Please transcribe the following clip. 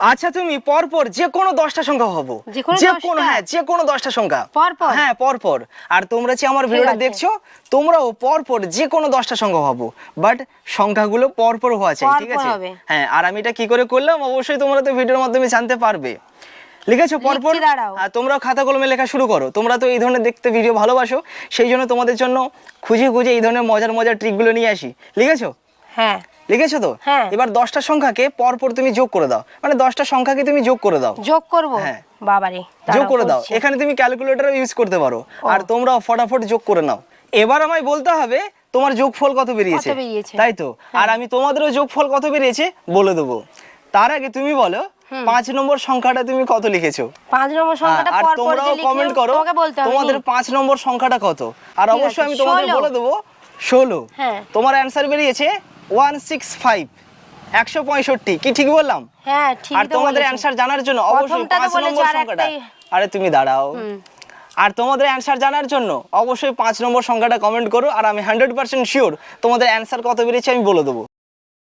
আচ্ছা তুমি পরপর যে কোনো দশটা সংখ্যা হব। যে কোনো হ্যাঁ যে কোনো দশটা সংখ্যা। পরপর? হ্যাঁ পরপর। আর তোমরা যে আমার ভিডিওটা দেখছ তোমরাও পরপর যে কোনো দশটা সংখ্যা হব। বাট সংখ্যাগুলো পরপর হওয়া চাই ঠিক আছে? হ্যাঁ আর আমি এটা কি করে করলাম? অবশ্যই তোমরা তো ভিডিওর মাধ্যমে জানতে পারবে। লিখেছো পরপর? তোমরাও খাতা কলমে লেখা শুরু করো। তোমরা তো এই ধরনের দেখতে ভিডিও ভালোবাসো সেই জন্য তোমাদের জন্য খুঁজে খুঁজে এই ধরনের মজার মজার ট্রিকগুলো নিয়ে আসি। লিখেছো? হ্যাঁ। লিখেছো তো? হ্যাঁ। এবার দশটা সংখ্যাকে পরপর তুমি যোগ করে দাও। মানে দশটা সংখ্যাকে তুমি যোগ করে দাও। যোগ করব? হ্যাঁ। বাবারে যোগ করে দাও। এখানে তুমি ক্যালকুলেটর ইউজ করতে পারো। আর তোমরা ফটাফট যোগ করে নাও। এবার আমায় বলতে হবে তোমার যোগফল কত বেরিয়েছে? কত বেরিয়েছে? তাই তো? আর আমি তোমাদেরও যোগফল কত বেরিয়েছে বলে দেবো। তার আগে তুমি বলো পাঁচ নম্বর সংখ্যাটা তুমি কত লিখেছো? পাঁচ নম্বর সংখ্যাটা হ্যাঁ, আর তোমরাও কমেন্ট করো তোমাদের পাঁচ নম্বর সংখ্যাটা কত? আর অবশ্যই আমি তোমাদের বলে দেবো ষোলো। হ্যাঁ। তোমার অ্যান্সার বেরিয়েছে ওয়ান সিক্স ফাইভ একশো পঁয়ষট্টি কি ঠিক বললাম? হ্যাঁ আর তোমাদের। অ্যান্সার জানার জন্য অবশ্যই পাঁচ নম্বর সংখ্যাটা। আরে তুমি দাঁড়াও। আর তোমাদের অ্যান্সার জানার জন্য অবশ্যই পাঁচ নম্বর সংখ্যাটা কমেন্ট করো আর আমি হান্ড্রেড পার্সেন্ট শিওর তোমাদের অ্যান্সার কত বেরিয়েছে আমি বলে দেবো।